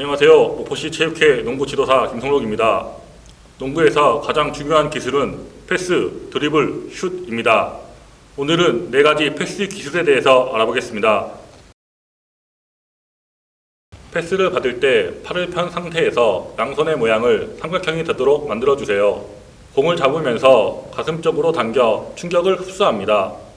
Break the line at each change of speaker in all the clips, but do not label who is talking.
안녕하세요. 목포시 체육회 농구 지도사 김성록입니다. 농구에서 가장 중요한 기술은 패스, 드리블, 슛입니다. 오늘은 네 가지 패스 기술에 대해서 알아보겠습니다. 패스를 받을 때 팔을 편 상태에서 양손의 모양을 삼각형이 되도록 만들어 주세요. 공을 잡으면서 가슴 쪽으로 당겨 충격을 흡수합니다.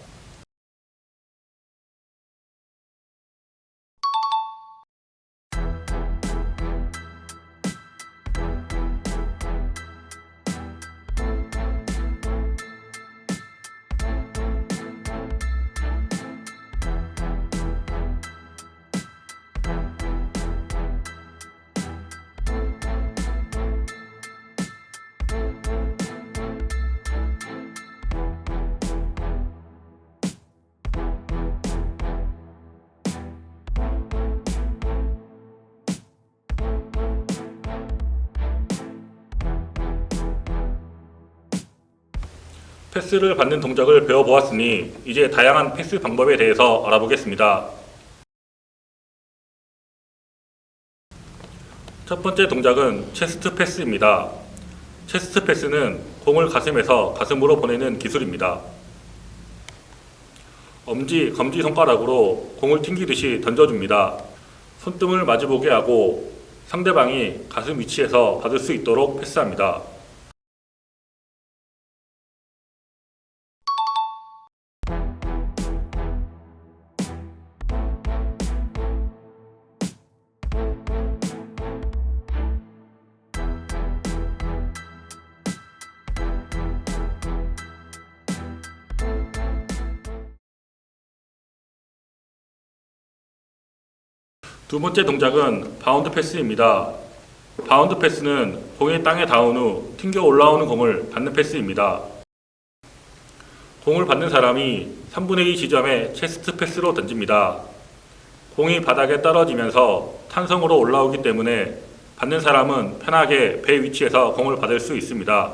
패스를 받는 동작을 배워보았으니 이제 다양한 패스 방법에 대해서 알아보겠습니다. 첫 번째 동작은 체스트 패스입니다. 체스트 패스는 공을 가슴에서 가슴으로 보내는 기술입니다. 엄지, 검지 손가락으로 공을 튕기듯이 던져줍니다. 손등을 마주보게 하고 상대방이 가슴 위치에서 받을 수 있도록 패스합니다. 두 번째 동작은 바운드 패스입니다. 바운드 패스는 공이 땅에 닿은 후 튕겨 올라오는 공을 받는 패스입니다. 공을 받는 사람이 3분의 2 지점에 체스트 패스로 던집니다. 공이 바닥에 떨어지면서 탄성으로 올라오기 때문에 받는 사람은 편하게 배 위치에서 공을 받을 수 있습니다.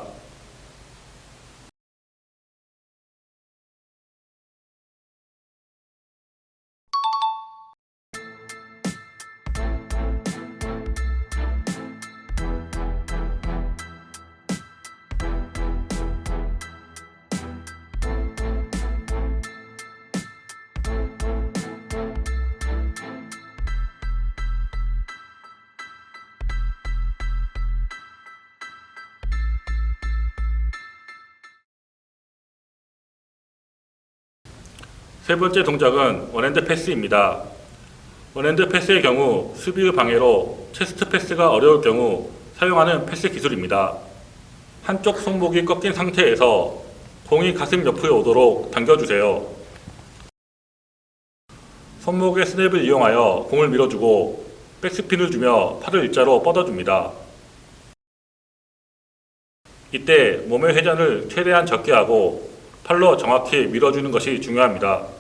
세 번째 동작은 원핸드 패스입니다. 원핸드 패스의 경우 수비의 방해로 체스트 패스가 어려울 경우 사용하는 패스 기술입니다. 한쪽 손목이 꺾인 상태에서 공이 가슴 옆에 오도록 당겨주세요. 손목의 스냅을 이용하여 공을 밀어주고 백스핀을 주며 팔을 일자로 뻗어줍니다. 이때 몸의 회전을 최대한 적게 하고 팔로 정확히 밀어주는 것이 중요합니다.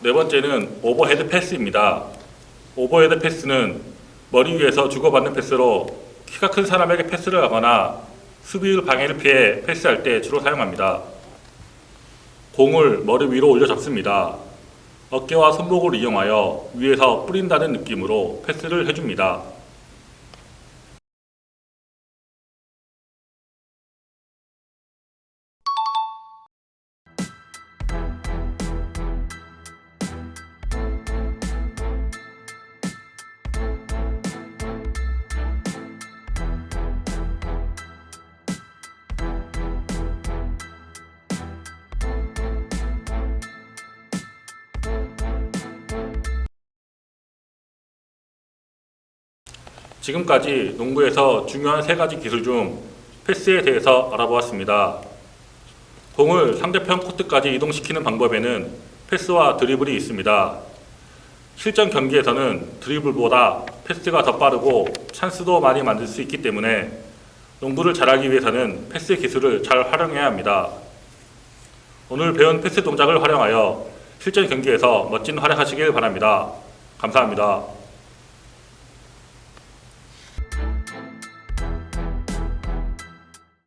네 번째는 오버헤드 패스입니다. 오버헤드 패스는 머리 위에서 주고받는 패스로 키가 큰 사람에게 패스를 하거나 수비의 방해를 피해 패스할 때 주로 사용합니다. 공을 머리 위로 올려 잡습니다. 어깨와 손목을 이용하여 위에서 뿌린다는 느낌으로 패스를 해줍니다. 지금까지 농구에서 중요한 세 가지 기술 중 패스에 대해서 알아보았습니다. 공을 상대편 코트까지 이동시키는 방법에는 패스와 드리블이 있습니다. 실전 경기에서는 드리블보다 패스가 더 빠르고 찬스도 많이 만들 수 있기 때문에 농구를 잘하기 위해서는 패스 기술을 잘 활용해야 합니다. 오늘 배운 패스 동작을 활용하여 실전 경기에서 멋진 활약하시길 바랍니다. 감사합니다.